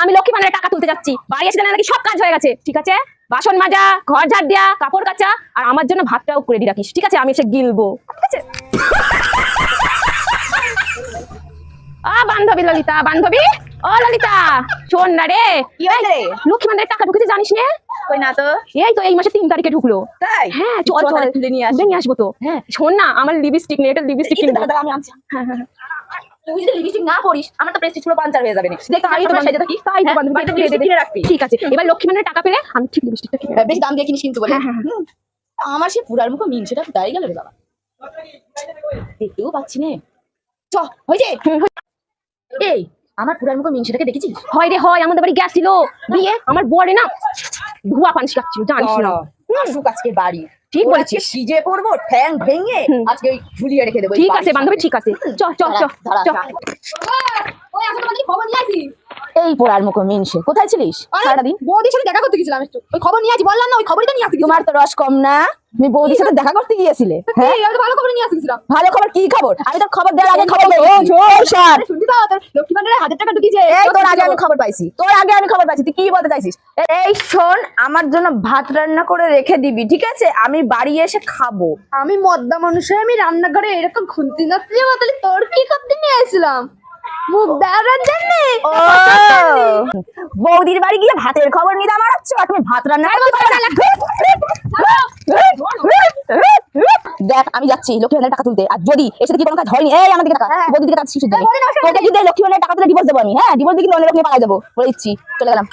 আমি লক্ষ্মী ভান্ডারে টাকা তুলতে যাচ্ছি। বাড়ি এসে নাকি সব কাজ হয়ে গেছে। ঠিক আছে? বাসন মাজা ঘর ঝাড় দেয়া কাপড় কাচা আর আমার জন্য ভাতটাও করে দি রাখিস। ঠিক আছে? আমি এসে গিলবো। ঠিক আছে? আ বান্ধবী ললিতা বান্ধবী। ও ললিতা! শোন না রে। লক্ষ্মী টাকা ঢুকেছে জানিস নে? কই না তো? এই তো এই মাসে তিন তারিখে ঢুকলো। তাই? হ্যাঁ চল চল। তুলে নিয়ে আসব? তো। হ্যাঁ। শোন না আমার লিপস্টিক নেই এটা লিপস্টিক আমি আনছি। হ্যাঁ, হ্যাঁ। তুই যদি লিপস্টিক না পরিস আমার তো প্রেস্টিজ পুরো পাঞ্চার হয়ে যাবে তাই তোমার সাজে থাকি। তাই তো হ্যাঁ, বাড়িতে কিনে রাখবি। ঠিক আছে এবার লক্ষ্মী ভান্ডারের টাকা পেলে আমি ঠিক লিপস্টিকটা কিনে হ্যাঁ, বেশি দাম দিয়ে কিনিস কিন্তু বলে। হ্যাঁ। আমার সে পুরার মুখো মিন সেটা দাঁড়িয়ে গেল রে বাবা? দেখতেও পাচ্ছি নে। চ হয়েছে? এই আমার পুরার মুখো মিন সেটাকে দেখেছিস? হয় রে হয় আমাদের বাড়ি গ্যাস ছিল দিয়ে? আমার বরে না ধোয়া পান শিখাচ্ছিল জানিস না। আজকে বাড়ি। ঠিক বলেছিস। সিজে পড়ব ঠ্যাং ভেঙে আজকে ওই ঝুলিয়ে রেখে দেবো ঠিক আছে বান্ধবী ঠিক আছে। চ চ চ চ। এই পোড়ার মুখো মিনসে। কোথায় ছিলিস? সারাদিন? বৌদির সাথে দেখা করতে গেছিলাম একটু। ওই খবর নিয়ে আসি বললাম না ওই খবরই তো নিয়ে আসতে তোমার তো রস কম না। তুমি বৌদির সাথে দেখা করতে গিয়েছিলে হ্যাঁ? আমি ভালো খবর নিয়ে ভালো খবর কি খবর? আমি তো খবর দেওয়ার আগে খবর পেয়েছি। ও সর। শুনতে পাও তোর লক্ষ্মী ভান্ডারে হাজার টাকা ঢুকিয়েছে। এই তোর আগে আমি খবর পাইছি। তোর আগে আমি খবর পাইছি। তুই কি বলতে চাইছিস? এই শোন আমার জন্য ভাত রান্না করে রেখে দিবি ঠিক আছে? আমি বাড়ি এসে খাব। আমি মদ্দা মানুষের আমি রান্নাঘরে এরকম খুন্তি যাব তাহলে তোর কি করতে নিয়ে আসলাম মুখ দেওয়ার জন্য বৌদির বাড়ি গিয়ে ভাতের খবর নিতে আমার হচ্ছে আর তুমি ভাত রান্না। দেখ আমি যাচ্ছি লক্ষ্মী ভান্ডারের টাকা তুলতে আর যদি এর সাথে কি কোনো কাজ হয়নি এই আমার দিকে টাকা বৌদির দিকে টাকা শিশু দেবে তোকে যদি লক্ষ্মী টাকা তুলে ডিভোর্স দেবো আমি হ্যাঁ ডিভোর্স দিয়ে কিন্তু অন্য লোক নিয়ে পালা যাব বলে দিচ্ছি চলে গেলাম